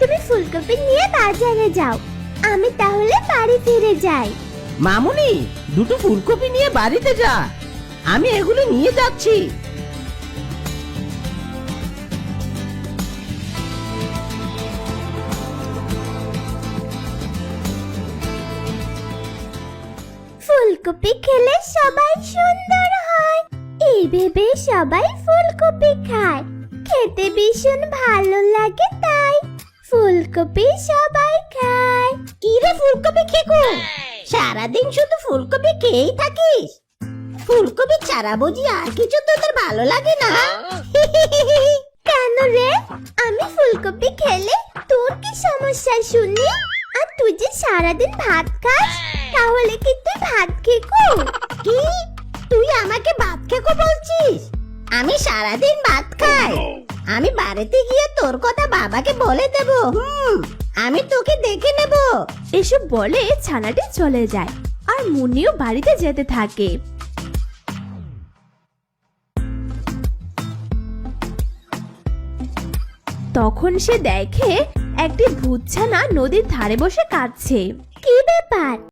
তুমি ফুলকপি নিয়ে বাজারে যাও। আমি তাহলে বাড়ি ফিরে যাই। মামুনি দুটো ফুলকপি নিয়ে বাড়িতে যা। আমি এগুলো নিয়ে যাচ্ছি। ফুলকপি খেলে সবাই সুন্দর হয়। এই ভেবে সবাই ফুলকপি খায়। খেতে ভীষণ ভালো লাগে তাই। ফুলকপি সবাই খায়। কি রে ফুলকপি খেকো? সারাদিন শুধু ফুলকপি খেয়েই থাকিস? ফুলকপি চারা বুঝি আর কিছু তোদের ভালো লাগে না? কেন রে? আমি ফুলকপি খেলে তোর কি সমস্যা শুনি? আর তুই যে সারাদিন ভাত খাস তাহলে কি তুই ভাত খেকো? কি? তুই আমাকে ভাত খেকো বলছিস? আমি সারাদিন ভাত খাই। আমি বাড়িতে গিয়ে তোর কথা বাবাকে বলে দেব। হুম আমি তোকে দেখে নেব। এসব বলে ছানাটি চলে যায় আর মুন্নিও বাড়িতে যেতে থাকে। তখন সে দেখে একটি ভূত ছানা নদীর ধারে বসে কাঁদছে। কি ব্যাপার?